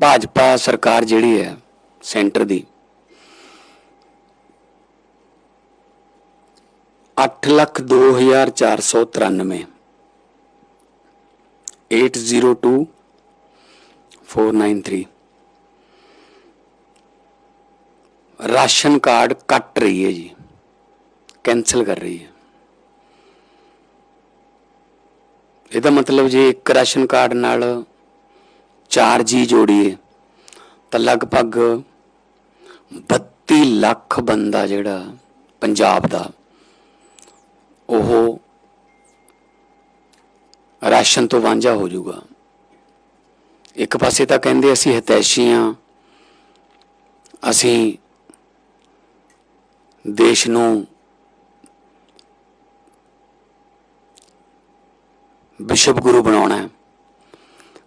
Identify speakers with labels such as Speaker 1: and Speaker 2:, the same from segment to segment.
Speaker 1: ਭਾਜਪਾ ਸਰਕਾਰ ਜਿਹੜੀ ਹੈ, ਸੈਂਟਰ ਦੀ 8 ਲੱਖ 2493 802 493 ਰਾਸ਼ਨ ਕਾਰਡ ਕੱਟ ਰਹੀ ਹੈ ਜੀ ਕੈਨਸਲ ਕਰ ਰਹੀ ਹੈ। ਇਹਦਾ ਮਤਲਬ ਜੇ ਇੱਕ ਰਾਸ਼ਨ ਕਾਰਡ ਨਾਲ ਚਾਰ ਜੀ ਜੋੜੀਏ ਤਾਂ ਲਗਭਗ 32 ਲੱਖ ਬੰਦਾ ਜਿਹੜਾ ਪੰਜਾਬ ਦਾ, ਉਹ ਰਾਸ਼ਨ ਤੋਂ ਵਾਂਝਾ ਹੋ ਜਾਊਗਾ। ਇੱਕ ਪਾਸੇ ਤਾਂ ਕਹਿੰਦੇ ਅਸੀਂ ਹਿਤੈਸ਼ੀ ਹਾਂ ਅਸੀਂ ਦੇਸ਼ ਨੂੰ ਵਿਸ਼ਵ ਗੁਰੂ ਬਣਾਉਣਾ ਹੈ।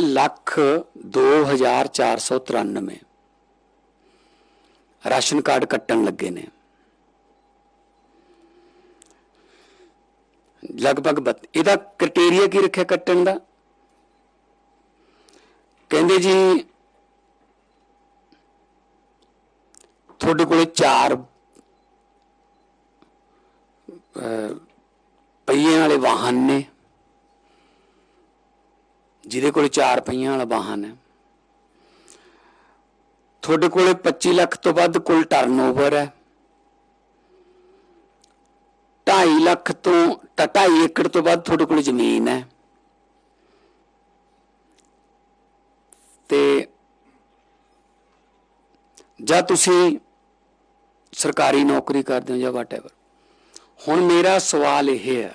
Speaker 1: ਲੱਖ 2493 ਰਾਸ਼ਨ ਕਾਰਡ ਕੱਟਣ ਲੱਗੇ ਨੇ। ਲਗਭਗ ਇਹਦਾ ਕ੍ਰਾਈਟੇਰੀਆ ਕੀ ਰੱਖਿਆ ਕੱਟਣ ਦਾ? ਕਹਿੰਦੇ ਜੀ, ਤੁਹਾਡੇ ਕੋਲੇ ਚਾਰ ਪਹੀਆਂ ਵਾਲੇ ਵਾਹਨ ਨੇ। ਜਿਹਦੇ ਕੋਲ ਚਾਰ ਪਹੀਆਂ ਵਾਲਾ ਵਾਹਨ ਹੈ। ਤੁਹਾਡੇ ਕੋਲੇ 25 ਲੱਖ ਤੋਂ ਵੱਧ ਕੁੱਲ ਟਰਨਓਵਰ ਹੈ। 2.5 ਲੱਖ ਤੋਂ 2.5 ਏਕੜ ਤੋਂ ਵੱਧ ਤੁਹਾਡੇ ਕੋਲ ਜ਼ਮੀਨ ਹੈ। ਤੇ ਜਾਂ ਤੁਸੀਂ ਸਰਕਾਰੀ ਨੌਕਰੀ ਕਰਦੇ ਹੋ ਜਾਂ ਵਾਟਐਵਰ ਹੁਣ ਮੇਰਾ ਸਵਾਲ ਇਹ ਹੈ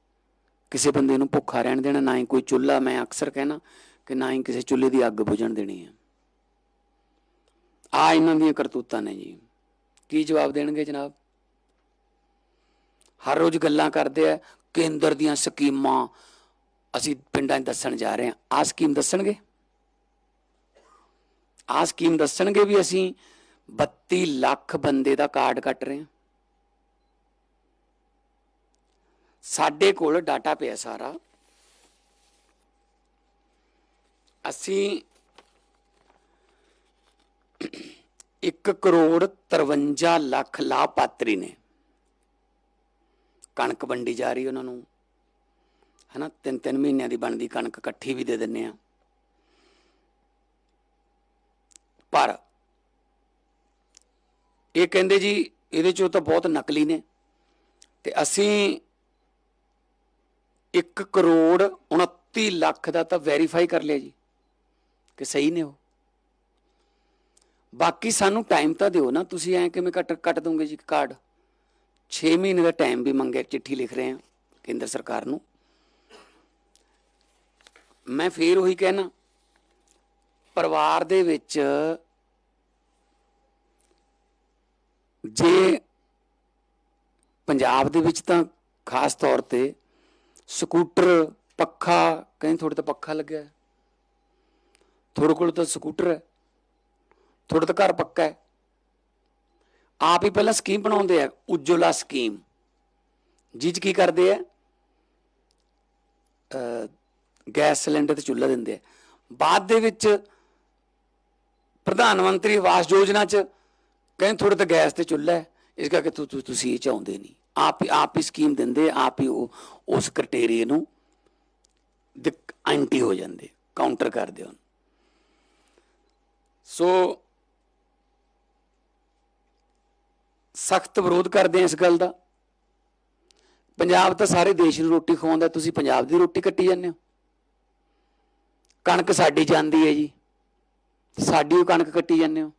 Speaker 1: ਕਿਸੇ ਬੰਦੇ ਨੂੰ ਭੁੱਖਾ ਰਹਿਣ ਦੇਣਾ, ਨਾ ਹੀ ਕੋਈ ਚੁੱਲ੍ਹਾ, ਮੈਂ ਅਕਸਰ ਕਹਿਣਾ ਕਿ ਨਾ ਹੀ ਕਿਸੇ ਚੁੱਲ੍ਹੇ ਦੀ ਅੱਗ ਬੁਝਣ ਦੇਣੀ ਹੈ। ਆ ਇਹਨਾਂ ਦੀਆਂ ਕਰਤੂਤਾਂ ਨੇ ਜੀ। ਕੀ ਜਵਾਬ ਦੇਣਗੇ ਜਨਾਬ? ਹਰ ਰੋਜ਼ ਗੱਲਾਂ ਕਰਦੇ ਆ, ਕੇਂਦਰ ਦੀਆਂ ਸਕੀਮਾਂ ਅਸੀਂ ਪਿੰਡਾਂ 'ਚ ਦੱਸਣ ਜਾ ਰਹੇ ਹਾਂ। ਆ ਸਕੀਮ ਦੱਸਣਗੇ? ਆ ਸਕੀਮ ਦੱਸਣਗੇ ਵੀ ਅਸੀਂ 32 ਲੱਖ ਬੰਦੇ ਦਾ ਕਾਰਡ ਕੱਟ ਰਹੇ ਹਾਂ। ਸਾਡੇ ਕੋਲ ਡਾਟਾ ਪਿਆ ਸਾਰਾ। ਅਸੀਂ 1 ਕਰੋੜ 53 ਲੱਖ ਲਾਭਪਾਤਰੀ ਨੇ। ਕਣਕ ਵੰਡੀ ਜਾ ਰਹੀ ਉਹਨਾਂ ਨੂੰ। ਹਨਾ ਤਿੰਨ ਤਿੰਨ ਮਹੀਨਿਆਂ ਦੀ ਬਣਦੀ ਕਣਕ ਇਕੱਠੀ ਵੀ ਦੇ ਦਿੰਨੇ ਆ। ਪਰ ਇਹ ਕਹਿੰਦੇ ਜੀ, ਇਹਦੇ ਚੋਂ ਤਾਂ ਬਹੁਤ ਨਕਲੀ ਨੇ। ਤੇ ਅਸੀਂ 1 ਕਰੋੜ 29 ਲੱਖ ਦਾ ਤਾਂ ਵੈਰੀਫਾਈ ਕਰ ਲਿਆ ਜੀ, ਕਿ ਸਹੀ ਨੇ ਉਹ। ਬਾਕੀ ਸਾਨੂੰ ਟਾਈਮ ਤਾਂ ਦਿਓ ਨਾ, ਤੁਸੀਂ ਐ ਕਿਵੇਂ ਕੱਟ ਕੱਟ ਦੋਗੇ ਜੀ ਕਾਰਡ 6 ਮਹੀਨੇ ਦਾ ਟਾਈਮ ਵੀ ਮੰਗਿਆ ਚਿੱਠੀ ਲਿਖ ਰਹੇ ਆ ਕੇਂਦਰ ਸਰਕਾਰ ਨੂੰ। ਮੈਂ ਫੇਰ ਉਹੀ ਕਹਿਣਾ, ਪਰਿਵਾਰ ਦੇ ਵਿੱਚ ਜੇ ਪੰਜਾਬ ਦੇ ਵਿੱਚ ਤਾਂ ਖਾਸ ਤੌਰ ਤੇ ਸਕੂਟਰ, ਪੱਖਾ, ਕਹਿੰਦੇ ਤੁਹਾਡੇ ਤਾਂ ਪੱਖਾ ਲੱਗਿਆ। ਤੁਹਾਡੇ ਕੋਲ ਤਾਂ ਸਕੂਟਰ ਹੈ। ਤੁਹਾਡਾ ਤਾਂ ਘਰ ਪੱਕਾ ਹੈ। ਆਪ ਹੀ ਪਹਿਲਾਂ ਸਕੀਮ ਬਣਾਉਂਦੇ ਆ, ਉਜਵਲਾ ਸਕੀਮ। ਜਿਹ 'ਚ ਕੀ ਕਰਦੇ ਆ? ਗੈਸ ਸਿਲੰਡਰ ਤੇ ਚੁੱਲ੍ਹਾ ਦਿੰਦੇ ਆ। ਬਾਅਦ ਦੇ ਵਿੱਚ ਪ੍ਰਧਾਨ ਮੰਤਰੀ ਆਵਾਸ ਯੋਜਨਾ 'ਚ ਕਹਿੰਦੇ ਤੁਹਾਡੇ ਤਾਂ ਗੈਸ ਤੇ ਚੁੱਲ੍ਹਾ ਹੈ। ਇਸ ਕਰਕੇ ਤੁਸੀਂ ਇਹ ਚਾਹੁੰਦੇ ਨਹੀਂ। ਆਪ ਹੀ ਆਪ ਹੀ ਸਕੀਮ ਦਿੰਦੇ, ਆਪ ਹੀ ਉਹ ਉਸ ਕ੍ਰਾਈਟੇਰੀਆ ਨੂੰ ਐਂਟੀ ਹੋ ਜਾਂਦੇ ਕਾਊਂਟਰ ਕਰਦੇ ਹਨ ਸੋ ਸਖਤ ਵਿਰੋਧ ਕਰਦੇ ਆ ਇਸ ਗੱਲ ਦਾ। ਪੰਜਾਬ ਤਾਂ ਸਾਰੇ ਦੇਸ਼ ਨੂੰ ਰੋਟੀ ਖਵਾਉਂਦਾ, ਤੁਸੀਂ ਪੰਜਾਬ ਦੀ ਰੋਟੀ ਕੱਟੀ ਜਾਂਦੇ ਹੋ। ਕਣਕ ਸਾਡੀ ਜਾਂਦੀ ਹੈ ਜੀ। ਸਾਡੀ ਉਹ ਕਣਕ ਕੱਟੀ ਜਾਂਦੇ ਹੋ।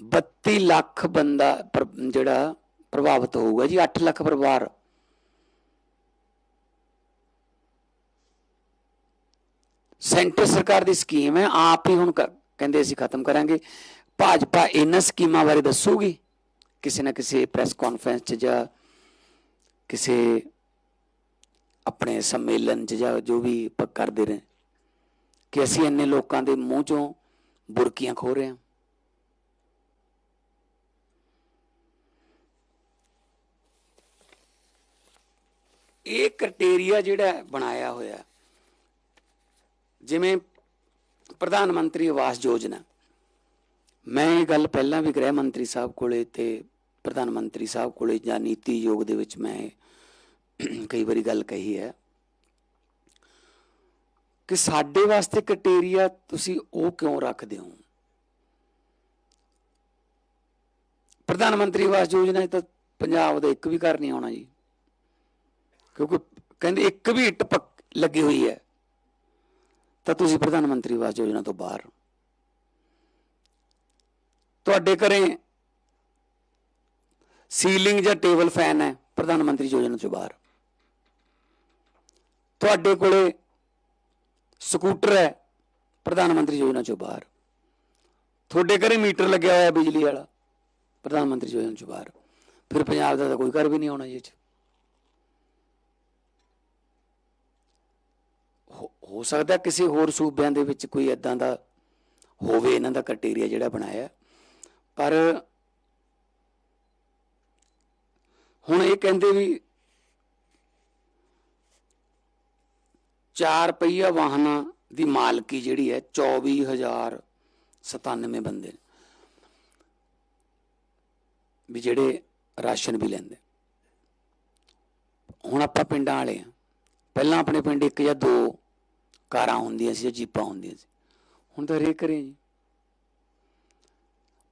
Speaker 1: 32 ਲੱਖ ਬੰਦਾ ਪਰ- ਜਿਹੜਾ ਪ੍ਰਭਾਵਿਤ ਹੋਊਗਾ ਜੀ 8 ਲੱਖ ਪਰਿਵਾਰ। ਸੈਂਟਰ ਸਰਕਾਰ ਦੀ ਸਕੀਮ ਹੈ, ਆਪ ਹੀ ਹੁਣ ਕਹਿੰਦੇ ਅਸੀਂ ਖਤਮ ਕਰਾਂਗੇ। ਭਾਜਪਾ ਇਹਨਾਂ ਸਕੀਮਾਂ ਬਾਰੇ ਦੱਸੂਗੀ? ਕਿਸੇ ਨਾ ਕਿਸੇ ਪ੍ਰੈਸ ਕਾਨਫਰੰਸ 'ਚ ਜਾਂ ਕਿਸੇ ਆਪਣੇ ਸੰਮੇਲਨ 'ਚ ਜਾਂ ਜੋ ਵੀ ਕਰਦੇ ਰਹੇ। ਕਿ ਅਸੀਂ ਇੰਨੇ ਲੋਕਾਂ ਦੇ ਮੂੰਹ 'ਚੋਂ ਬੁਰਕੀਆਂ ਖੋ ਰਹੇ ਹਾਂ। ਇਹ ਕ੍ਰਾਈਟੇਰੀਆ ਜਿਹੜਾ ਬਣਾਇਆ ਹੋਇਆ। ਜਿਵੇਂ ਪ੍ਰਧਾਨ ਮੰਤਰੀ ਆਵਾਸ ਯੋਜਨਾ। ਮੈਂ ਇਹ ਗੱਲ ਪਹਿਲਾਂ ਵੀ ਗ੍ਰਹਿ ਮੰਤਰੀ ਸਾਹਿਬ ਕੋਲੇ ਤੇ ਪ੍ਰਧਾਨ ਮੰਤਰੀ ਸਾਹਿਬ ਕੋਲੇ ਜਾਂ ਨੀਤੀ ਯੋਗ ਦੇ ਵਿੱਚ ਮੈਂ ਕਈ ਵਾਰੀ ਗੱਲ ਕਹੀ ਹੈ ਕਿ ਸਾਡੇ ਵਾਸਤੇ ਕ੍ਰਾਈਟੇਰੀਆ ਤੁਸੀਂ ਉਹ ਕਿਉਂ ਰੱਖਦੇ ਹੋ? ਪ੍ਰਧਾਨ ਮੰਤਰੀ ਆਵਾਸ ਯੋਜਨਾ ਤਾਂ ਪੰਜਾਬ ਦਾ ਇੱਕ ਵੀ ਘਰ ਨਹੀਂ ਆਉਣਾ ਜੀ। ਕਿਉਂਕਿ ਕਹਿੰਦੇ ਇੱਕ ਵੀ ਇੱਟ ਪੱਕ ਲੱਗੀ ਹੋਈ ਹੈ, ਤਾਂ ਤੁਸੀਂ ਪ੍ਰਧਾਨ ਮੰਤਰੀ ਆਵਾਸ ਯੋਜਨਾ ਤੋਂ ਬਾਹਰ ਤੁਹਾਡੇ ਘਰੇ ਸੀਲਿੰਗ ਜਾਂ ਟੇਬਲ ਫੈਨ ਹੈ, ਪ੍ਰਧਾਨ ਮੰਤਰੀ ਯੋਜਨਾ ਤੋਂ ਬਾਹਰ। ਤੁਹਾਡੇ ਕੋਲੇ ਸਕੂਟਰ ਹੈ, ਪ੍ਰਧਾਨ ਮੰਤਰੀ ਯੋਜਨਾ ਤੋਂ ਬਾਹਰ। ਤੁਹਾਡੇ ਘਰੇ ਮੀਟਰ ਲੱਗਿਆ ਹੋਇਆ ਬਿਜਲੀ ਵਾਲਾ, ਪ੍ਰਧਾਨ ਮੰਤਰੀ ਯੋਜਨਾ ਤੋਂ ਬਾਹਰ। ਫਿਰ ਪੰਜਾਬ ਦਾ ਤਾਂ ਕੋਈ ਘਰ ਵੀ ਨਹੀਂ ਆਉਣਾ ਜੀ 'ਚ। ਹੋ- ਸਕਦਾ ਕਿਸੇ ਹੋਰ ਸੂਬਿਆਂ ਦੇ ਵਿੱਚ ਕੋਈ ਇਦਾਂ ਦਾ ਹੋਵੇ, ਇਹਨਾਂ ਦਾ ਕ੍ਰਾਈਟੇਰੀਆ ਜਿਹੜਾ ਬਣਾਇਆ। ਪਰ ਹੁਣ ਇਹ ਕਹਿੰਦੇ ਵੀ ਚਾਰ ਪਹੀਆ ਵਾਹਨਾਂ ਦੀ ਮਾਲਕੀ ਜਿਹੜੀ ਹੈ 24097 ਬੰਦੇ ਵੀ ਜਿਹੜੇ ਰਾਸ਼ਨ ਵੀ ਲੈਂਦੇ। ਹੁਣ ਆਪਾਂ ਪਿੰਡਾਂ ਵਾਲੇ ਆ ਪਹਿਲਾਂ ਆਪਣੇ ਪਿੰਡ ਇੱਕ ਜਾਂ ਦੋ ਕਾਰਾਂ ਹੁੰਦੀਆਂ ਸੀ ਜੀਪਾਂ ਹੁੰਦੀਆਂ ਸੀ। ਹੁਣ ਤਾਂ ਹਰੇਕ ਰਹੇ ਜੀ।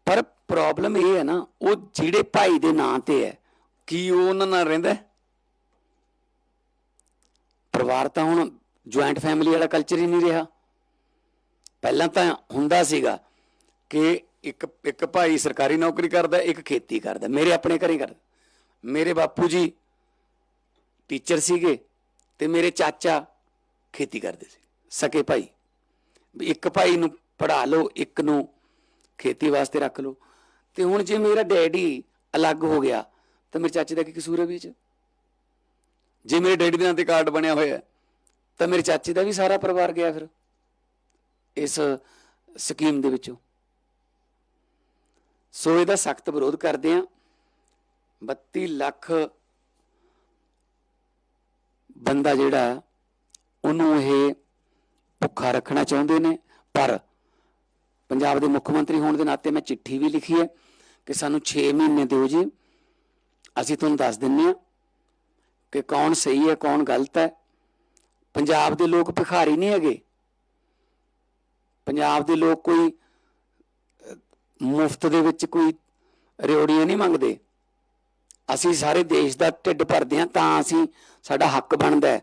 Speaker 1: ਪਰ ਪ੍ਰੋਬਲਮ ਇਹ ਹੈ ਨਾ, ਉਹ ਜਿਹੜੇ ਭਾਈ ਦੇ ਨਾਂ ਤੇ ਹੈ, ਕੀ ਉਹ ਉਹਨਾਂ ਨਾਲ ਰਹਿੰਦਾ ਪਰਿਵਾਰ ਤਾਂ ਹੁਣ ਜੁਆਇੰਟ ਫੈਮਿਲੀ ਵਾਲਾ ਕਲਚਰ ਹੀ ਨਹੀਂ ਰਿਹਾ। ਪਹਿਲਾਂ ਤਾਂ ਹੁੰਦਾ ਸੀਗਾ ਕਿ ਇੱਕ ਇੱਕ ਭਾਈ ਸਰਕਾਰੀ ਨੌਕਰੀ ਕਰਦਾ, ਇੱਕ ਖੇਤੀ ਕਰਦਾ, ਮੇਰੇ ਆਪਣੇ ਘਰੇ ਕਰਦਾ। ਮੇਰੇ ਬਾਪੂ ਜੀ ਟੀਚਰ ਸੀਗੇ ਤੇ ਮੇਰੇ ਚਾਚਾ ਖੇਤੀ ਕਰਦੇ ਸੀ। ਸਕੇ ਭਾਈ। ਵੀ ਇੱਕ ਭਾਈ ਨੂੰ ਪੜਾ ਲਓ, ਇੱਕ ਨੂੰ ਖੇਤੀ ਵਾਸਤੇ ਰੱਖ ਲਓ। ਤੇ ਹੁਣ ਜੇ ਮੇਰਾ ਡੈਡੀ ਅਲੱਗ ਹੋ ਗਿਆ, ਤਾਂ ਮੇਰੇ ਚਾਚੇ ਦਾ ਕੀ ਕਸੂਰ ਹੈ ਵਿੱਚ? ਜੇ ਮੇਰੇ ਡੈਡੀ ਦੇ ਨਾਂ ਤੇ ਕਾਰਡ ਬਣਿਆ ਹੋਇਆ, ਤਾਂ ਮੇਰੇ ਚਾਚੇ ਦਾ ਵੀ ਸਾਰਾ ਪਰਿਵਾਰ ਗਿਆ ਫਿਰ, ਇਸ ਸਕੀਮ ਦੇ ਵਿੱਚੋਂ। ਸੋ ਇਹਦਾ ਸਖਤ ਵਿਰੋਧ ਕਰਦੇ ਆ। 32 ਲੱਖ ਬੰਦਾ ਜਿਹੜਾ, ਉਹਨੂੰ ਇਹ ਭੁੱਖਾ ਰੱਖਣਾ ਚਾਹੁੰਦੇ ਨੇ, ਪਰ ਪੰਜਾਬ ਦੇ ਮੁੱਖ ਮੰਤਰੀ ਹੋਣ ਦੇ ਨਾਤੇ ਮੈਂ ਚਿੱਠੀ ਵੀ ਲਿਖੀ ਹੈ ਕਿ ਸਾਨੂੰ 6 ਮਹੀਨੇ ਦਿਓ ਜੀ। ਅਸੀਂ ਤੁਹਾਨੂੰ ਦੱਸ ਦਿੰਨੇ ਆ ਕਿ ਕੌਣ ਸਹੀ ਹੈ, ਕੌਣ ਗਲਤ ਹੈ। ਪੰਜਾਬ ਦੇ ਲੋਕ ਭਿਖਾਰੀ ਨਹੀਂ ਹੈਗੇ। ਪੰਜਾਬ ਦੇ ਲੋਕ ਕੋਈ ਮੁਫਤ ਦੇ ਵਿੱਚ ਕੋਈ ਰਿਓੜੀਆਂ ਨਹੀਂ ਮੰਗਦੇ। ਅਸੀਂ ਸਾਰੇ ਦੇਸ਼ ਦਾ ਢਿੱਡ ਭਰਦੇ ਹਾਂ ਤਾਂ ਅਸੀਂ ਸਾਡਾ ਹੱਕ ਬਣਦਾ ਹੈ।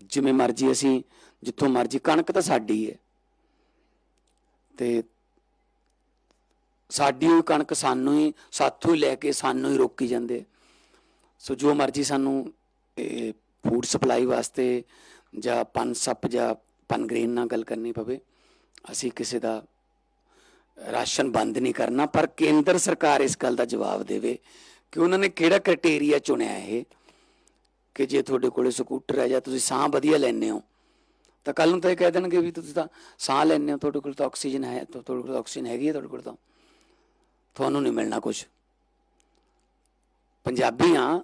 Speaker 1: ਜਿਵੇਂ ਮਰਜ਼ੀ ਅਸੀਂ, ਜਿੱਥੋਂ ਮਰਜ਼ੀ ਕਣਕ ਤਾਂ ਸਾਡੀ ਹੈ ਤੇ ਸਾਡੀ ਹੋਈ ਕਣਕ ਸਾਨੂੰ ਹੀ, ਸਾਥੋਂ ਹੀ ਲੈ ਕੇ ਸਾਨੂੰ ਹੀ ਰੋਕੀ ਜਾਂਦੇ। ਸੋ ਜੋ ਮਰਜ਼ੀ ਸਾਨੂੰ ਫੂਡ ਸਪਲਾਈ ਵਾਸਤੇ ਜਾਂ ਪਨ ਸੱਪ ਜਾਂ ਪਨਗ੍ਰੇਨ ਨਾਲ ਗੱਲ ਕਰਨੀ ਪਵੇ, ਅਸੀਂ ਕਿਸੇ ਦਾ ਰਾਸ਼ਨ ਬੰਦ ਨਹੀਂ ਕਰਨਾ, ਪਰ ਕੇਂਦਰ ਸਰਕਾਰ ਇਸ ਗੱਲ ਦਾ ਜਵਾਬ ਦੇਵੇ ਕਿ ਉਹਨਾਂ ਨੇ ਕਿਹੜਾ ਕ੍ਰਾਈਟੇਰੀਆ ਚੁਣਿਆ ਇਹ। ਕਿ ਜੇ ਤੁਹਾਡੇ ਕੋਲੇ ਸਕੂਟਰ ਹੈ ਜਾਂ ਤੁਸੀਂ ਸਾਹ ਵਧੀਆ ਲੈਂਦੇ ਹੋ, ਤਾਂ ਕੱਲ ਨੂੰ ਤਾਂ ਇਹ ਕਹਿ ਦੇਣਗੇ ਵੀ ਤੁਸੀਂ ਤਾਂ ਸਾਹ ਲੈਂਦੇ ਹੋ, ਤੁਹਾਡੇ ਕੋਲ ਤਾਂ ਆਕਸੀਜਨ ਹੈ ਤੁਹਾਡੇ ਕੋਲ ਆਕਸੀਜਨ ਹੈਗੀ ਹੈ ਤੁਹਾਡੇ ਕੋਲ ਤਾਂ। ਤੁਹਾਨੂੰ ਨਹੀਂ ਮਿਲਣਾ ਕੁਝ ਪੰਜਾਬੀਆਂ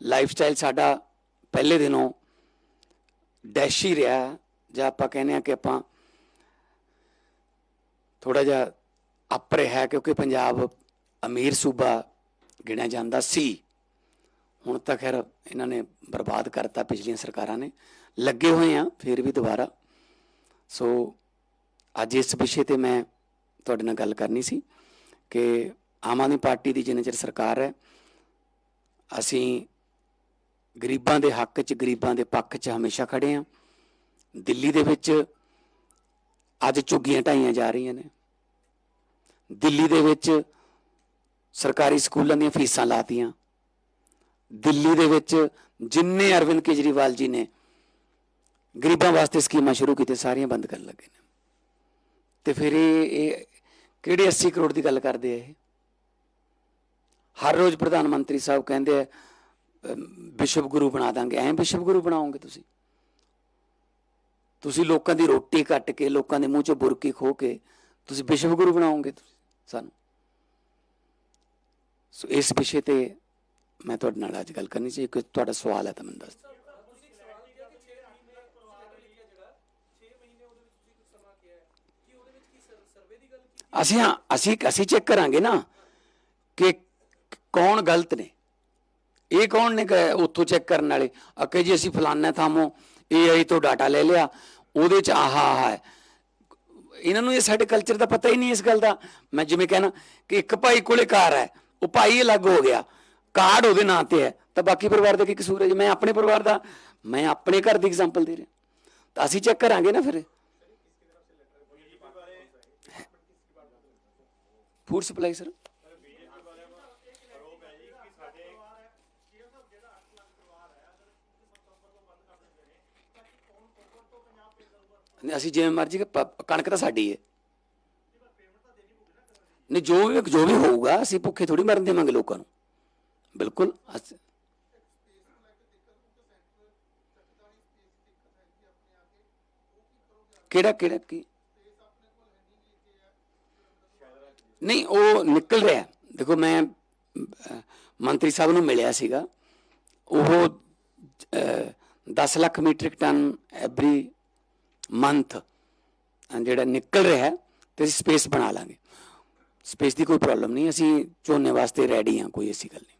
Speaker 1: ਲਾਈਫ ਸਟਾਈਲ ਸਾਡਾ ਪਹਿਲੇ ਦਿਨੋਂ ਡੈਸ਼ੀ ਰਿਹਾ, ਜਾਂ ਆਪਾਂ ਕਹਿੰਦੇ ਆ ਕਿ ਆਪਾਂ ਥੋੜਾ ਜਿਹਾ ਅਪ ਰਿਹਾ, ਕਿਉਂਕਿ ਪੰਜਾਬ ਅਮੀਰ ਸੂਬਾ ਗਿਣਿਆ ਜਾਂਦਾ ਸੀ। ਹੁਣ ਤਾਂ ਖੈਰ ਇਹਨਾਂ ਨੇ ਬਰਬਾਦ ਕਰਤਾ ਪਿਛਲੀਆਂ ਸਰਕਾਰਾਂ ਨੇ। ਲੱਗੇ ਹੋਏ ਆ, ਫਿਰ ਵੀ ਦੁਬਾਰਾ। ਸੋ ਅੱਜ ਇਸ ਵਿਸ਼ੇ ਤੇ ਮੈਂ ਤੁਹਾਡੇ ਨਾਲ ਗੱਲ ਕਰਨੀ ਸੀ ਕਿ ਆਮ ਆਦਮੀ ਪਾਰਟੀ ਦੀ ਜਿੰਨੇ ਚਿਰ ਸਰਕਾਰ ਹੈ, ਅਸੀਂ ਗਰੀਬਾਂ ਦੇ ਹੱਕ 'ਚ, ਗਰੀਬਾਂ ਦੇ ਪੱਖ 'ਚ ਹਮੇਸ਼ਾ ਖੜੇ ਆ। ਦਿੱਲੀ ਦੇ ਵਿੱਚ ਅੱਜ ਝੁੱਗੀਆਂ ਢਾਈਆਂ ਜਾ ਰਹੀਆਂ ਨੇ। ਦਿੱਲੀ ਦੇ ਵਿੱਚ ਸਰਕਾਰੀ ਸਕੂਲਾਂ ਦੀਆਂ ਫੀਸਾਂ ਲਾਤੀਆਂ। ਦਿੱਲੀ ਦੇ ਵਿੱਚ ਜਿੰਨੇ ਅਰਵਿੰਦ ਕੇਜਰੀਵਾਲ ਜੀ ਨੇ ਗਰੀਬਾਂ ਵਾਸਤੇ ਸਕੀਮਾਂ ਸ਼ੁਰੂ ਕੀਤੀਆਂ, ਸਾਰੀਆਂ ਬੰਦ ਕਰਨ ਲੱਗੇ ਨੇ। ਤੇ ਫਿਰ ਇਹ ਇਹ ਕਿਹੜੇ 80 ਕਰੋੜ ਦੀ ਗੱਲ ਕਰਦੇ ਆ ਇਹ? ਹਰ ਰੋਜ਼ ਪ੍ਰਧਾਨ ਮੰਤਰੀ ਸਾਹਿਬ ਕਹਿੰਦੇ ਆ ਵਿਸ਼ਵ ਗੁਰੂ ਬਣਾ ਦਾਂਗੇ। ਐਂ ਵਿਸ਼ਵ ਗੁਰੂ ਬਣਾਓਗੇ ਤੁਸੀਂ? ਤੁਸੀਂ ਲੋਕਾਂ ਦੀ ਰੋਟੀ ਕੱਟ ਕੇ, ਲੋਕਾਂ ਦੇ ਮੂੰਹ ਚੋਂ ਬੁਰਕੀ ਖੋ ਕੇ ਤੁਸੀਂ ਵਿਸ਼ਵ ਗੁਰੂ ਬਣਾਓਗੇ ਤੁਸੀਂ, ਸਾਨੂੰ? ਸੋ ਇਸ ਵਿਸ਼ੇ ਤੇ ਮੈਂ ਤੁਹਾਡੇ ਨਾਲ ਅੱਜ ਗੱਲ ਕਰਨੀ ਸੀ ਕਿ ਤੁਹਾਡਾ ਸਵਾਲ ਹੈ ਤਾਂ ਮੈਨੂੰ ਦੱਸ ਦਿਓ। ਅਸੀਂ ਹਾਂ, ਅਸੀਂ ਅਸੀਂ ਚੈੱਕ ਕਰਾਂਗੇ ਨਾ ਕਿ ਕੌਣ ਗਲਤ ਨੇ। ਇਹ ਕੌਣ ਨੇ ਉੱਥੋਂ ਚੈੱਕ ਕਰਨ ਵਾਲੇ? ਅਕੇ ਜੀ ਅਸੀਂ ਫਲਾਨਾ ਥਾਮੋਂ AI ਤੋਂ ਡਾਟਾ ਲੈ ਲਿਆ, ਉਹਦੇ ਚ ਆਹਾ ਆਹਾ ਹੈ। ਇਹਨਾਂ ਨੂੰ ਇਹ ਸਾਡੇ ਕਲਚਰ ਦਾ ਪਤਾ ਹੀ ਨਹੀਂ ਇਸ ਗੱਲ ਦਾ। ਮੈਂ ਜਿਵੇਂ ਕਹਿਣਾ ਕਿ ਇੱਕ ਭਾਈ ਕੋਲੇ ਕਾਰ ਹੈ, ਉਹ ਭਾਈ ਅਲੱਗ ਹੋ ਗਿਆ। ਕਾਰਡ ਉਹਦੇ ਨਾਂ ਤੇ ਹੈ। ਤਾਂ ਬਾਕੀ ਪਰਿਵਾਰ ਦਾ ਕੀ ਕਸੂਰ ਹੈ ਜੇ? ਮੈਂ ਆਪਣੇ ਪਰਿਵਾਰ ਦਾ, ਮੈਂ ਆਪਣੇ ਘਰ ਦੀ ਐਗਜ਼ਾਮਪਲ ਦੇ ਰਿਹਾ। ਤਾਂ ਅਸੀਂ ਚੈੱਕ ਕਰਾਂਗੇ ਨਾ ਫਿਰ। ਫੂਡ ਸਪਲਾਈ ਸਰ ਅਸੀਂ ਜਿਵੇਂ ਮਰਜ਼ੀ ਪ- ਕਣਕ ਤਾਂ ਸਾਡੀ ਹੈ। ਨਹੀਂ, ਜੋ ਵੀ ਜੋ ਵੀ ਹੋਊਗਾ, ਅਸੀਂ ਭੁੱਖੇ ਥੋੜੀ ਮਰਨ ਦੇਵਾਂਗੇ ਲੋਕਾਂ ਨੂੰ। ਬਿਲਕੁਲ। ਅਸ- ਕਿਹੜਾ ਕਿਹੜਾ ਕੀ? ਨਹੀਂ, ਉਹ ਨਿਕਲ ਰਿਹਾ। ਦੇਖੋ, ਮੈਂ ਮੰਤਰੀ ਸਾਹਿਬ ਨੂੰ ਮਿਲਿਆ ਸੀਗਾ। ਉਹ 10 lakh metric ton every month ਜਿਹੜਾ ਨਿਕਲ ਰਿਹਾ ਹੈ, ਤੇ ਅਸੀਂ ਸਪੇਸ ਬਣਾ ਲਾਂਗੇ। ਸਪੇਸ ਦੀ ਕੋਈ ਪ੍ਰੋਬਲਮ ਨਹੀਂ, ਅਸੀਂ ਝੋਨੇ ਵਾਸਤੇ ਰੈਡੀ ਹਾਂ, ਕੋਈ ਐਸੀ ਗੱਲ ਨਹੀਂ।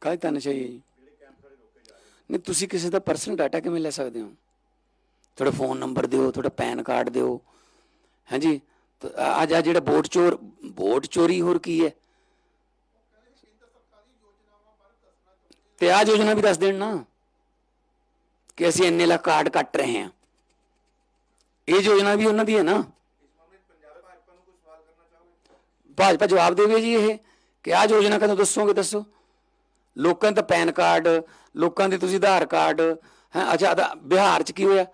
Speaker 1: ਕਾਹਦੀ ਤਾਨਾਸ਼ਾਹੀ ਹੈ ਜੀ? ਨਹੀਂ, ਤੁਸੀਂ ਕਿਸੇ ਦਾ ਪਰਸਨਲ ਡਾਟਾ ਕਿਵੇਂ ਲੈ ਸਕਦੇ ਹੋ? ਤੁਹਾਡਾ ਫੋਨ ਨੰਬਰ ਦਿਓ, ਤੁਹਾਡਾ ਪੈਨ ਕਾਰਡ ਦਿਓ। ਹਾਂਜੀ? ਅੱਜ ਆ ਜਿਹੜਾ ਵੋਟ ਚੋਰ, ਵੋਟ ਚੋਰੀ ਹੋਰ ਕੀ ਹੈ? ਤੇ ਆ ਯੋਜਨਾ ਵੀ ਦੱਸ ਦੇਣ ਨਾ ਕਿ ਅਸੀਂ ਇੰਨੇ ਲੱਖ ਕਾਰਡ ਕੱਟ ਰਹੇ ਹਾਂ। ਇਹ ਯੋਜਨਾ ਵੀ ਉਹਨਾਂ ਦੀ ਹੈ ਨਾ? ਭਾਜਪਾ ਜਵਾਬ ਦੇਵੇ ਜੀ ਇਹ। ਕਿ ਆ ਯੋਜਨਾ ਕਦੋਂ ਦੱਸੋਗੇ, ਦੱਸੋ। ਲੋਕਾਂ ਦਾ ਪੈਨ ਕਾਰਡ, ਲੋਕਾਂ ਦੇ ਤੁਸੀਂ ਆਧਾਰ ਕਾਰਡ, ਹੈ, ਅੱਛਾ, ਆਧਾ- ਬਿਹਾਰ ਚ ਕੀ ਹੋਇਆ?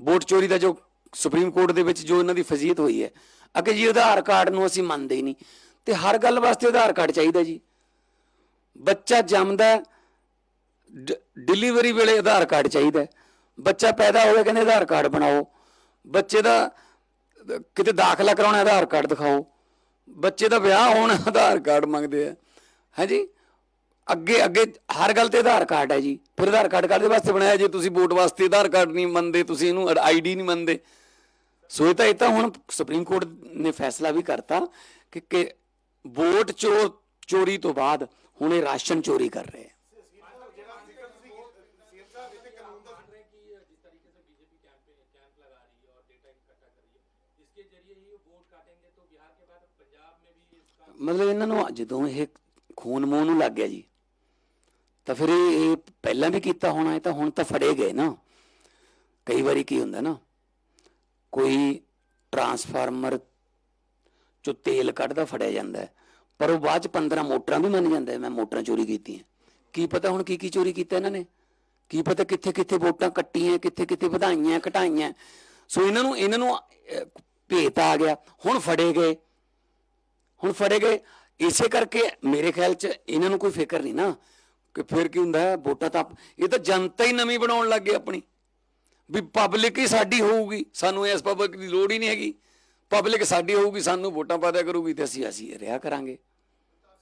Speaker 1: ਵੋਟ ਚੋਰੀ ਦਾ ਜੋ ਸੁਪਰੀਮ ਕੋਰਟ ਦੇ ਵਿੱਚ ਜੋ ਇਹਨਾਂ ਦੀ ਫਜ਼ੀਅਤ ਹੋਈ ਹੈ ਅਕੇ ਜੀ ਆਧਾਰ ਕਾਰਡ ਨੂੰ ਅਸੀਂ ਮੰਨਦੇ ਹੀ ਨਹੀਂ। ਤੇ ਹਰ ਗੱਲ ਵਾਸਤੇ ਆਧਾਰ ਕਾਰਡ ਚਾਹੀਦਾ ਜੀ। ਬੱਚਾ ਜੰਮਦਾ ਡ- ਡਿਲੀਵਰੀ ਵੇਲੇ ਆਧਾਰ ਕਾਰਡ ਚਾਹੀਦਾ ਬੱਚਾ ਪੈਦਾ ਹੋਇਆ ਕਹਿੰਦੇ ਆਧਾਰ ਕਾਰਡ ਬਣਾਓ। ਬੱਚੇ ਦਾ, ਕਿਤੇ ਦਾਖਲਾ ਕਰਾਉਣਾ ਆਧਾਰ ਕਾਰਡ ਦਿਖਾਓ। ਬੱਚੇ ਦਾ ਵਿਆਹ ਹੋਣਾ ਆਧਾਰ ਕਾਰਡ ਮੰਗਦੇ ਆ। ਹਾਂਜੀ ਅੱਗੇ ਅੱਗੇ ਹਰ ਗੱਲ ਤੇ ਆਧਾਰ ਕਾਰਡ ਹੈ ਜੀ। ਫਿਰ ਆਧਾਰ ਕਾਰਡ ਕਾਹਦੇ ਵਾਸਤੇ ਬਣਾਇਆ ਜੇ ਤੁਸੀਂ ਵੋਟ ਵਾਸਤੇ ਆਧਾਰ ਕਾਰਡ ਨਹੀਂ ਮੰਨਦੇ, ਤੁਸੀਂ ਇਹਨੂੰ ਆਈਡੀ ਨਹੀਂ ਮੰਨਦੇ। ਸੋ ਇਹ ਤਾਂ ਇਹ ਤਾਂ ਹੁਣ ਸੁਪਰੀਮ ਕੋਰਟ ਨੇ ਫੈਸਲਾ ਵੀ ਕਰਤਾ ਕਿ ਕਿ ਵੋਟ ਚੋਰ ਚੋਰੀ ਤੋਂ ਬਾਅਦ ਹੁਣ ਇਹ ਰਾਸ਼ਨ ਚੋਰੀ ਕਰ ਰਹੇ ਆ ਮਤਲਬ ਇਹਨਾਂ ਨੂੰ ਜਦੋਂ ਇਹ ਖੂਨ ਮੂੰਹ ਨੂੰ ਲੱਗ ਗਿਆ ਜੀ ਤਾਂ ਫਿਰ ਇਹ ਪਹਿਲਾਂ ਵੀ ਕੀਤਾ ਹੋਣਾ ਇਹ ਤਾਂ ਹੁਣ ਤਾਂ ਫੜੇ ਗਏ ਨਾ। ਕਈ ਵਾਰੀ ਕੀ ਹੁੰਦਾ ਨਾ ਕੋਈ ਟਰਾਂਸਫਾਰਮਰ ਚੋਂ ਤੇਲ ਕੱਢਦਾ ਫੜਿਆ ਜਾਂਦਾ ਪਰ ਉਹ ਬਾਅਦ ਚ 15 ਮੋਟਰਾਂ ਵੀ ਮੰਨ ਜਾਂਦਾ ਮੈਂ ਮੋਟਰਾਂ ਚੋਰੀ ਕੀਤੀਆਂ। ਕੀ ਪਤਾ ਹੁਣ ਕੀ ਕੀ ਚੋਰੀ ਕੀਤਾ ਇਹਨਾਂ ਨੇ? ਕੀ ਪਤਾ ਕਿੱਥੇ ਕਿੱਥੇ ਵੋਟਾਂ ਕੱਟੀਆਂ ਕਿੱਥੇ ਕਿੱਥੇ ਵਧਾਈਆਂ ਘਟਾਈਆਂ। ਸੋ ਇਹਨਾਂ ਨੂੰ ਇਹਨਾਂ ਨੂੰ ਅਹ, ਭੇਤ ਆ ਗਿਆ। ਹੁਣ ਫੜੇ ਗਏ। ਹੁਣ ਫੜੇ ਗਏ। ਇਸੇ ਕਰਕੇ ਮੇਰੇ ਖਿਆਲ 'ਚ ਇਹਨਾਂ ਨੂੰ ਕੋਈ ਫਿਕਰ ਨਹੀਂ ਨਾ। ਕਿ ਫਿਰ ਕੀ ਹੁੰਦਾ ਹੈ? ਵੋਟਾਂ ਤਾਂ ਇਹ ਤਾਂ ਜਨਤਾ ਹੀ ਨਵੀਂ ਬਣਾਉਣ ਲੱਗ ਗਈ ਆਪਣੀ। ਵੀ ਪਬਲਿਕ ਹੀ ਸਾਡੀ ਹੋਊਗੀ। ਸਾਨੂੰ ਇਸ ਪਬਲਿਕ ਦੀ ਲੋੜ ਹੀ ਨਹੀਂ ਹੈਗੀ। ਪਬਲਿਕ ਸਾਡੀ ਹੋਊਗੀ, ਸਾਨੂੰ ਵੋਟਾਂ ਪਾ ਦਿਆ ਕਰੂਗੀ ਤੇ ਅਸੀਂ ਅਸੀਂ ਰਿਹਾ ਕਰਾਂਗੇ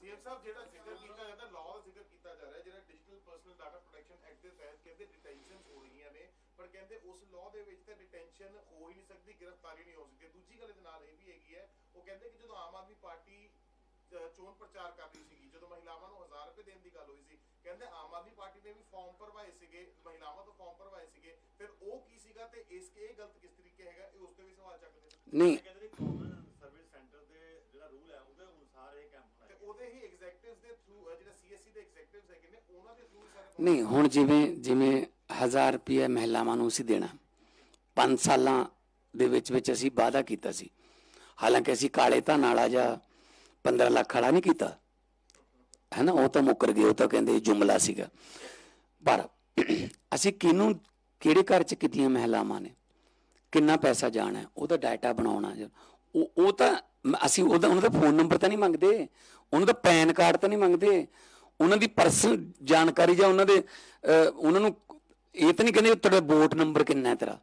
Speaker 2: ਸੀਐਮ ਸਾਹਿਬ ਜਿਹੜਾ ਜ਼ਿਕਰ ਕੀਤਾ ਜਾਂਦਾ ਲਾਅ ਦਾ ਜ਼ਿਕਰ ਕੀਤਾ ਜਾ ਰਿਹਾ ਜਿਹੜਾ digital personal data protection act ਦੇ ਤਹਿਤ ਕਹਿੰਦੇ ਡਿਟੈਂਸ਼ਨਸ ਹੋ ਰਹੀਆਂ ਨੇ ਪਰ ਕਹਿੰਦੇ ਉਸ ਲਾਅ ਦੇ ਵਿੱਚ ਤਾਂ ਡਿਟੈਂਸ਼ਨ ਹੋ ਹੀ ਨਹੀਂ ਸਕਦੀ ਗ੍ਰਿਫਤਾਰੀ ਨਹੀਂ ਹੋ ਸਕਦੀ ਦੂਜੀ ਗੱਲ ਇਹਦੇ ਨਾਲ ਇਹ ਵੀ ਹੈਗੀ ਹੈ ਉਹ ਕਹਿੰਦੇ ਕਿ ਜਦੋਂ ਆਮ ਆਦਮੀ ਪਾਰਟੀ ਅਹ, ਚੋਣ ਪ੍ਰਚਾਰ ਕਰ ਰਹੀ ਸੀਗੀ। ਜਦੋਂ ਮਹਿਲਾਵਾਂ ਨੂੰ 1000 ਰੁਪਏ ਦੇਣ ਦੀ ਗੱਲ ਹੋਈ ਸੀ ਕਹਿੰਦੇ ਆਮ ਆਦਮੀ ਪਾਰਟੀ ਨੇ ਵੀ ਫਾਰਮ ਭਰਵਾਏ ਸੀਗੇ ਮਹਿਲਾਵਾਂ ਤੋਂ ਫਾਰਮ ਭਰਵਾਏ ਸੀਗੇ। ਫਿਰ ਉਹ ਕੀ ਸੀਗਾ ਤੇ ਇਸ ਇਹ ਗਲਤ ਕਿਸ ਤਰੀਕੇ ਹੈਗਾ ਇਹ ਉਸ ਤੇ ਵੀ ਸਵਾਲ ਚੱਕਦੇ ਨੇ
Speaker 1: ਨਹੀਂ।
Speaker 3: ਕਹਿੰਦੇ ਨੇ ਕਾਮਨ ਸਰਵਿਸ ਸੈਂਟਰ ਦੇ ਜਿਹੜਾ ਰੂਲ ਹੈ ਉਹਦੇ ਅਨੁਸਾਰ ਇਹ ਕੈਂਪ
Speaker 2: ਤੇ
Speaker 3: ਹੋਣਾ
Speaker 2: ਉਹਦੇ ਹੀ ਐਗਜ਼ੈਕਟਿਵਸ ਦੇ ਥਰੂ ਜਿਹੜਾ ਸੀਐਸਸੀ ਦੇ ਐਗਜ਼ੈਕਟਿਵਸ ਹੈਗੇ ਨੇ ਉਹਨਾਂ ਦੇ ਥਰੂ ਸਾਰੇ
Speaker 1: ਨਹੀਂ ਹੁਣ ਜਿਵੇਂ ਜਿਵੇਂ 1000 ਰੁਪਏ ਮਹਿਲਾਵਾਂ ਨੂੰ ਅਸੀਂ ਦੇਣਾ 5 ਸਾਲਾਂ ਦੇ ਵਿੱਚ ਵਿੱਚ ਅਸੀਂ ਵਾਅਦਾ ਕੀਤਾ ਸੀ। ਹਾਲਾਂਕਿ ਅਸੀਂ ਕਾਲੇ ਧਨ ਵਾਲਾ ਜਾਂ 15 ਲੱਖ ਵਾਲਾ ਨਹੀਂ ਕੀਤਾ। ਹੈ ਨਾ? ਉਹ ਤਾਂ ਮੁੱਕਰ ਗਏ, ਉਹ ਤਾਂ ਕਹਿੰਦੇ ਜੁਮਲਾ ਸੀਗਾ। ਪਰ ਅਸੀਂ ਕਿਹਨੂੰ, ਕਿਹੜੇ ਘਰ ਚ ਕਿਤੀਆਂ ਮਹਿਲਾਵਾਂ ਨੇ? ਕਿੰਨਾ ਪੈਸਾ ਜਾਣਾ ਉਹਦਾ ਡਾਟਾ ਬਣਾਉਣਾ ਉਹ ਉਹ ਤਾਂ ਅਸੀਂ ਉਹਦਾ ਉਹਨਾਂ ਦਾ ਫੋਨ ਨੰਬਰ ਤਾਂ ਨਹੀਂ ਮੰਗਦੇ। ਉਹਨਾਂ ਦਾ ਪੈਨ ਕਾਰਡ ਤਾਂ ਨਹੀਂ ਮੰਗਦੇ। ਉਹਨਾਂ ਦੀ ਪਰਸਨਲ ਜਾਣਕਾਰੀ ਜਾਂ ਉਹਨਾਂ ਦੇ ਉਹਨਾਂ ਨੂੰ ਇਹ ਤਾਂ ਨਹੀਂ ਕਹਿੰਦੇ ਤੁਹਾਡਾ ਵੋਟ ਨੰਬਰ ਕਿੰਨਾ ਹੈ ਤੇਰਾ।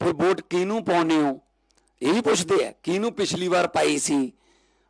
Speaker 1: ਫਿਰ ਵੋਟ ਕਿਹਨੂੰ ਪਾਉਣੇ ਹੋ? ਇਹ ਵੀ ਪੁੱਛਦੇ ਆ, ਕਿਹਨੂੰ ਪਿਛਲੀ ਵਾਰ ਪਾਈ ਸੀ?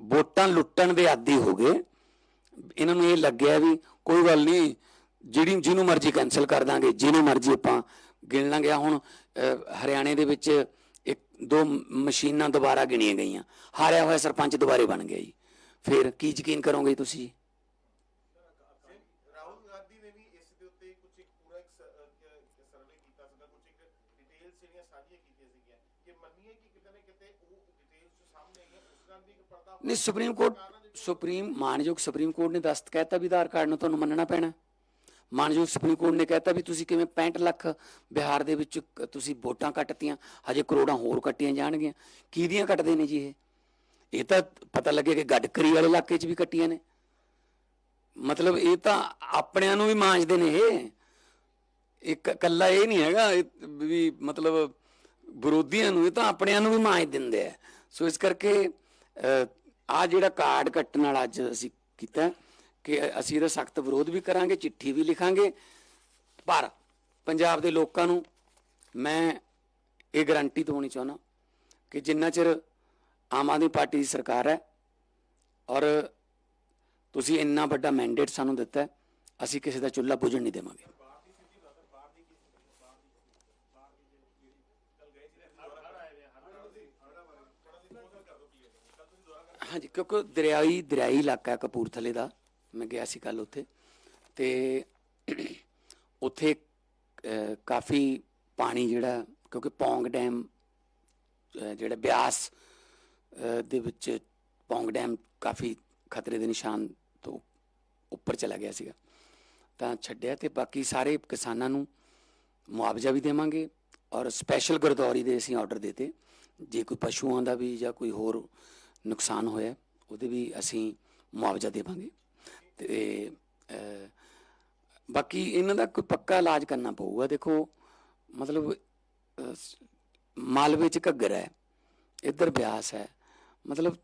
Speaker 1: ਵੋਟਾਂ ਲੁੱਟਣ ਦੇ ਆਦੀ ਹੋ ਗਏ। ਇਹਨਾਂ ਨੂੰ ਇਹ ਲੱਗਿਆ ਵੀ ਕੋਈ ਗੱਲ ਨਹੀਂ, ਜਿਹੜੀ ਜਿਹਨੂੰ ਮਰਜ਼ੀ ਕੈਨਸਲ ਕਰ ਦਾਂਗੇ, ਜਿਹਨੂੰ ਮਰਜ਼ੀ ਆਪਾਂ ਗਿਣ ਲਾਂਗੇ। ਹੁਣ ਹਰਿਆਣੇ ਦੇ ਵਿੱਚ ਇੱਕ, ਦੋ ਮਸ਼ੀਨਾਂ ਦੁਬਾਰਾ ਗਿਣੀਆਂ ਗਈਆਂ। ਹਾਰਿਆ ਹੋਇਆ ਸਰਪੰਚ ਦੁਬਾਰੇ ਬਣ ਗਿਆ ਜੀ। ਫਿਰ ਕੀ ਯਕੀਨ ਕਰੋਗੇ ਤੁਸੀਂ
Speaker 2: ਰਾਹੁਲ ਗਾਂਧੀ ਨੇ ਵੀ ਇਸ ਦੇ ਉੱਤੇ ਕੁਝ ਇੱਕ ਪੂਰਾ ਇੱਕ ਸਰਵੇ ਕੀਤਾ ਸੀਗਾ ਕੁਝ ਇੱਕ ਡਿਟੇਲਸ ਜਿਹੜੀਆਂ ਸਾਂਝੀਆਂ ਕੀਤੀਆਂ ਸੀਗੀਆਂ ਕਿ ਮੰਨੀਏ ਕਿ ਕਿਤੇ ਨਾ ਕਿਤੇ ਉਹ ਡਿਟੇਲਸ ਜੋ ਸਾਹਮਣੇ ਆਈਆਂ ਉਸ ਨਾਲ ਵੀ ਇੱਕ ਪਰਦਾ
Speaker 1: ਨਹੀਂ, ਸੁਪਰੀਮ ਕੋਰਟ, ਸੁਪਰੀਮ ਮਾਨਯੋਗ ਸੁਪਰੀਮ ਕੋਰਟ ਨੇ ਦਸਤ ਕਹਿਤਾ ਵੀ ਆਧਾਰ ਕਾਰਡ ਨੂੰ ਤੁਹਾਨੂੰ ਮੰਨਣਾ ਪੈਣਾ। ਮਾਨਯੋਗ ਸੁਪਰੀਮ ਕੋਰਟ ਨੇ ਕਹਿਤਾ ਵੀ ਤੁਸੀਂ ਕਿਵੇਂ 65 ਲੱਖ ਬਿਹਾਰ ਦੇ ਵਿੱਚ ਤੁਸੀਂ ਵੋਟਾਂ ਕੱਟਤੀਆਂ, ਹਜੇ ਕਰੋੜਾਂ ਹੋਰ ਕੱਟੀਆਂ ਜਾਣਗੀਆਂ। ਕਿਹਦੀਆਂ ਕੱਟਦੇ ਨੇ ਜੀ ਇਹ? ਇਹ ਤਾਂ ਪਤਾ ਲੱਗੇ ਕਿ ਗੱਡਕਰੀ ਵਾਲੇ ਇਲਾਕੇ 'ਚ ਵੀ ਕੱਟੀਆਂ ਨੇ। ਮਤਲਬ ਇਹ ਤਾਂ ਆਪਣਿਆਂ ਨੂੰ ਵੀ ਮਾਂਜਦੇ ਨੇ ਇਹ। ਇੱਕ ਕੱਲਾ ਇਹ ਨਹੀਂ ਹੈਗਾ ਵੀ ਮਤਲਬ ਵਿਰੋਧੀਆਂ ਨੂੰ ਇਹ ਤਾਂ ਆਪਣਿਆਂ ਨੂੰ ਵੀ ਮਾਂਜ ਦਿੰਦੇ ਆ। ਸੋ ਇਸ ਕਰਕੇ ਆ ਜਿਹੜਾ ਕਾਰਡ ਕੱਟਣ ਵਾਲਾ ਅੱਜ ਅਸੀਂ ਕੀਤਾ ਕਿ ਅਸੀਂ ਇਹਦਾ ਸਖਤ ਵਿਰੋਧ ਵੀ ਕਰਾਂਗੇ, ਚਿੱਠੀ ਵੀ ਲਿਖਾਂਗੇ। ਪਰ ਪੰਜਾਬ ਦੇ ਲੋਕਾਂ ਨੂੰ ਮੈਂ ਇਹ ਗਾਰੰਟੀ ਦਵਾਉਣੀ ਚਾਹੁੰਦਾ ਕਿ ਜਿੰਨਾ ਚਿਰ ਆਮ ਆਦਮੀ ਪਾਰਟੀ ਦੀ ਸਰਕਾਰ ਹੈ ਔਰ ਤੁਸੀਂ ਇੰਨਾ ਵੱਡਾ ਮੈਂਡੇਟ ਸਾਨੂੰ ਦਿੱਤਾ ਅਸੀਂ ਕਿਸੇ ਦਾ ਚੁੱਲ੍ਹਾ ਬੁਝਣ ਨਹੀਂ ਦੇਵਾਂਗੇ। ਹਾਂਜੀ, ਕਿਉਂਕਿ ਦਰਿਆਈ ਦਰਿਆਈ ਇਲਾਕਾ ਹੈ ਕਪੂਰਥਲੇ ਦਾ। ਮੈਂ ਗਿਆ ਸੀ ਕੱਲ ਉੱਥੇ। ਤੇ ਉੱਥੇ ਕਾਫੀ ਪਾਣੀ ਜਿਹੜਾ, ਕਿਉਂਕਿ ਪੌਂਗ ਡੈਮ ਜਿਹੜਾ ਬਿਆਸ ਦੇ ਵਿੱਚ ਪੌਂਗ ਡੈਮ ਕਾਫੀ ਖਤਰੇ ਦੇ ਨਿਸ਼ਾਨ ਤੋਂ ਉੱਪਰ ਚਲਾ ਗਿਆ ਸੀਗਾ। ਤਾਂ ਛੱਡਿਆ ਤੇ ਬਾਕੀ ਸਾਰੇ ਕਿਸਾਨਾਂ ਨੂੰ ਮੁਆਵਜ਼ਾ ਵੀ ਦੇਵਾਂਗੇ ਔਰ ਸਪੈਸ਼ਲ ਗਰਦੌਰੀ ਦੇ ਅਸੀਂ ਆਰਡਰ ਦਿੱਤੇ ਜੇ ਕੋਈ ਪਸ਼ੂਆਂ ਦਾ ਵੀ ਜਾਂ ਕੋਈ ਹੋਰ ਨੁਕਸਾਨ ਹੋਇਆ, ਉਹਦੇ ਵੀ ਅਸੀਂ ਮੁਆਵਜ਼ਾ ਦੇਵਾਂਗੇ। ਤੇ ਬਾਕੀ ਇਹਨਾਂ ਦਾ ਕੋਈ ਪੱਕਾ ਇਲਾਜ ਕਰਨਾ ਪਊਗਾ। ਦੇਖੋ, ਮਤਲਬ ਮਾਲਵੇ ਚ ਘੱਗਰ ਹੈ, ਇੱਧਰ ਬਿਆਸ ਹੈ। ਮਤਲਬ,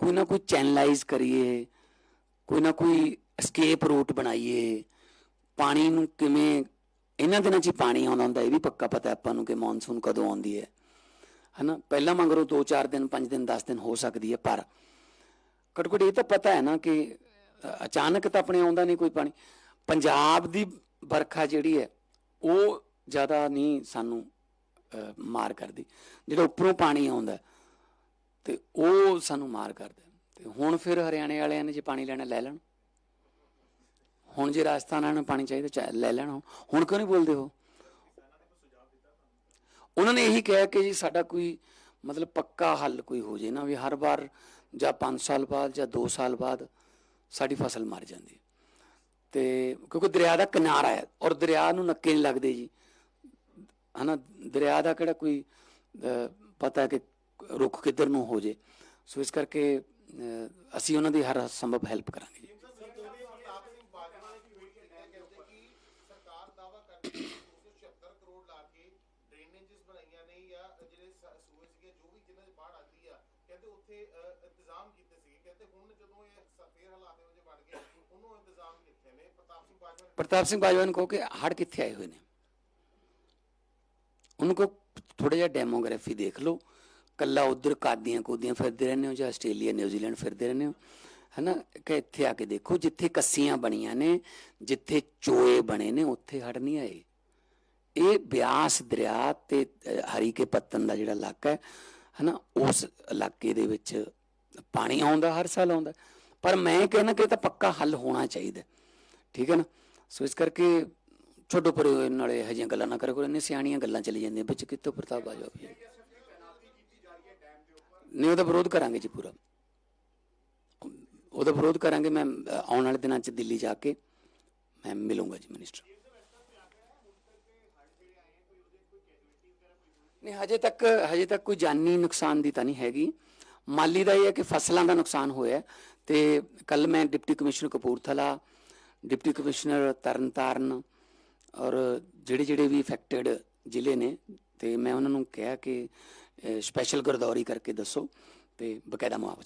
Speaker 1: ਕੋਈ ਨਾ ਕੋਈ ਚੈਨਲਾਈਜ਼ ਕਰੀਏ, ਕੋਈ ਨਾ ਕੋਈ ਐਸਕੇਪ ਰੂਟ ਬਣਾਈਏ। ਪਾਣੀ ਨੂੰ ਕਿਵੇਂ, ਇਹਨਾਂ ਦਿਨਾਂ 'ਚ ਹੀ ਪਾਣੀ ਆਉਂਦਾ ਹੁੰਦਾ, ਇਹ ਵੀ ਪੱਕਾ ਪਤਾ ਆਪਾਂ ਨੂੰ ਕਿ ਮੌਨਸੂਨ ਕਦੋਂ ਆਉਂਦੀ ਹੈ। ਹਨਾ? ਪਹਿਲਾਂ ਮੰਗਰੋਂ 2-4 ਦਿਨ 5 ਦਿਨ 10 ਦਿਨ ਹੋ ਸਕਦੀ ਹੈ, ਪਰ ਘੱਟੋ ਘੱਟ ਇਹ ਤਾਂ ਪਤਾ ਹੈ ਨਾ ਕਿ ਅਚਾਨਕ ਤਾਂ ਆਪਣੇ ਆਉਂਦਾ ਨਹੀਂ ਕੋਈ ਪਾਣੀ। ਪੰਜਾਬ ਦੀ ਵਰਖਾ ਜਿਹੜੀ ਹੈ, ਉਹ ਜ਼ਿਆਦਾ ਨਹੀਂ ਸਾਨੂੰ ਮਾਰ ਕਰਦੀ। ਜਿਹੜਾ ਉੱਪਰੋਂ ਪਾਣੀ ਆਉਂਦਾ, ਤੇ ਉਹ ਸਾਨੂੰ ਮਾਰ ਕਰਦਾ। ਤੇ ਹੁਣ ਫਿਰ ਹਰਿਆਣੇ ਵਾਲਿਆਂ ਨੇ ਜੇ ਪਾਣੀ ਲੈਣਾ, ਲੈ ਲੈਣ। ਹੁਣ ਜੇ ਰਾਜਸਥਾਨ ਵਾਲਿਆਂ ਨੂੰ ਪਾਣੀ ਚਾਹੀਦਾ, ਚਾ- ਲੈ ਲੈਣ। ਹੁਣ। ਹੁਣ ਕਿਉਂ ਨਹੀਂ ਬੋਲਦੇ ਹੋ ਉਹਨਾਂ ਨੇ ਇਹੀ ਕਿਹਾ ਕਿ ਜੀ ਸਾਡਾ ਕੋਈ ਮਤਲਬ ਪੱਕਾ ਹੱਲ ਕੋਈ ਹੋ ਜੇ ਨਾ, ਵੀ ਹਰ ਵਾਰ ਜਾਂ 5 ਸਾਲ ਬਾਅਦ ਜਾਂ 2 ਸਾਲ ਬਾਅਦ ਸਾਡੀ ਫਸਲ ਮਰ ਜਾਂਦੀ ਹੈ। ਤੇ ਕਿਉਂਕਿ ਦਰਿਆ ਦਾ ਕਿਨਾਰਾ ਹੈ ਔਰ ਦਰਿਆ ਨੂੰ ਨੱਕੇ ਨਹੀਂ ਲੱਗਦੇ ਜੀ। ਹਨਾ, ਦਰਿਆ ਦਾ ਕਿਹੜਾ ਕੋਈ ਪਤਾ ਕਿ ਰੁੱਖ ਕਿੱਧਰ ਨੂੰ ਹੋ ਜੇ। ਸੋ ਇਸ ਕਰਕੇ ਅਸੀਂ ਉਹਨਾਂ ਦੀ ਹਰ ਸੰਭਵ ਹੈਲਪ ਕਰਾਂਗੇ ਜੀ
Speaker 2: ਪ੍ਰਤਾਪ ਸਿੰਘ ਬਾਜਵਾ ਨੇ ਟਵੀਟ ਕੀਤਾ ਕਹਿੰਦੇ ਕਿ ਸਰਕਾਰ ਦਾਵਾ ਕਰਦੀ ਹੈ ਕਿ 276 ਕਰੋੜ ਲਾ ਕੇ ਡਰੇਨੇजेस ਬਣਾਈਆਂ ਨੇ ਜਾਂ ਜਿਹੜੇ ਸ- ਸੂਏ ਸੀਗੇ ਜੋ ਵੀ ਜਿਨ੍ਹਾਂ 'ਚ ਬਾੜ ਆਉਂਦੀ ਆ ਕਹਿੰਦੇ ਉੱਥੇ ਇੰਤਜ਼ਾਮ ਕੀਤੇ ਸੀਗੇ ਕਹਿੰਦੇ ਹੁਣ ਜਦੋਂ ਇਹ ਸ- ਹਾਲਾਤ ਇਹੋ ਜਿਹੇ ਬਣ ਗਏ, ਉਹਨੂੰ ਇੰਤਜ਼ਾਮ ਕਿੱਥੇ ਨੇ? ਪ੍ਰਤਾਪ ਸਿੰਘ ਬਾਜਵਾ
Speaker 1: ਪ੍ਰਤਾਪ ਸਿੰਘ ਬਾਜਵਾ ਨੂੰ ਕਹੋ ਕਿ ਹੜ ਕਿੱਥੇ ਆਏ ਹੋਏ ਨੇ? ਉਹਨੂੰ ਕੋ ਥੋੜਾ ਜਿਹਾ ਡੈਮੋਗ੍ਰਾਫੀ ਦੇਖ ਲਓ। ਕੱਲਾ ਉਧਰ ਕਾਦੀਆਂ ਕੋਦੀਆਂ ਫਿਰਦੇ ਰਹਿੰਦੇ ਹੋ ਜਾਂ ਆਸਟ੍ਰੇਲੀਆ, ਨਿਊਜ਼ੀਲੈਂਡ ਫਿਰਦੇ ਰਹਿੰਦੇ ਹੋ, ਹਨਾ? ਕਿ ਇੱਥੇ ਆ ਕੇ ਦੇਖੋ, ਜਿੱਥੇ ਕੱਸੀਆਂ ਬਣੀਆਂ ਨੇ, ਜਿੱਥੇ ਚੋਏ ਬਣੇ ਨੇ, ਉੱਥੇ ਹੜ ਨਹੀਂ ਆਏ। ਇਹ ਬਿਆਸ ਦਰਿਆ ਤੇ ਹਰੀ ਕੇ ਪੱਤਨ ਦਾ ਜਿਹੜਾ ਇਲਾਕਾ ਹੈ ਹਨਾ, ਉਸ ਇਲਾਕੇ ਦੇ ਵਿੱਚ ਪਾਣੀ ਆਉਂਦਾ, ਹਰ ਸਾਲ ਆਉਂਦਾ। ਪਰ ਮੈਂ ਕਹਿੰਦਾ ਕਿ ਇਹ ਤਾਂ ਪੱਕਾ ਹੱਲ ਹੋਣਾ ਚਾਹੀਦਾ ਠੀਕ ਹੈ ਨਾ? ਸੋ ਇਸ ਕਰਕੇ ਛੋਟੋ ਪਰ ਨਾਲੇ ਇਹੋ ਜਿਹੀਆਂ ਗੱਲਾਂ ਨਾ ਕਰੇ ਕਰੋ ਇੰਨੇ ਸਿਆਣੀਆਂ ਗੱਲਾਂ ਚਲੀ ਜਾਂਦੀਆਂ, ਵਿੱਚ ਕਿੱਥੋਂ ਪ੍ਰਤਾਪ ਆ ਜਾਵੇ ਨਹੀਂ, ਉਹਦਾ ਵਿਰੋਧ ਕਰਾਂਗੇ ਜੀ ਪੂਰਾ। ਉਹਦਾ ਵਿਰੋਧ ਕਰਾਂਗੇ, ਮੈਂ ਆਉਣ ਵਾਲੇ ਦਿਨਾਂ 'ਚ ਦਿੱਲੀ ਜਾ ਕੇ, ਮੈਂ ਮਿਲੂੰਗਾ ਜੀ ਮਿਨਿਸਟਰ ਨਹੀਂ, ਹਜੇ ਤੱਕ ਹਜੇ ਤੱਕ ਕੋਈ ਜਾਨੀ ਨੁਕਸਾਨ ਦੀ ਤਾਂ ਨਹੀਂ ਹੈਗੀ। ਮਾਲੀ ਦਾ ਇਹ ਹੈ ਕਿ ਫਸਲਾਂ ਦਾ ਨੁਕਸਾਨ ਹੋਇਆ ਹੈ ਤੇ ਕੱਲ ਮੈਂ deputy commissioner Kapurthala, deputy commissioner Tarn Taran ਔਰ ਜਿਹੜੇ ਜਿਹੜੇ ਵੀ ਇਫੈਕਟਡ ਜ਼ਿਲ੍ਹੇ ਨੇ, ਤੇ ਮੈਂ ਉਹਨਾਂ ਨੂੰ ਕਿਹਾ ਕਿ ਸਪੈਸ਼ਲ ਗਰਦੌਰੀ ਕਰਕੇ ਦੱਸੋ ਤੇ ਬਕਾਇਦਾ ਮੁਆਵਜ਼ਾ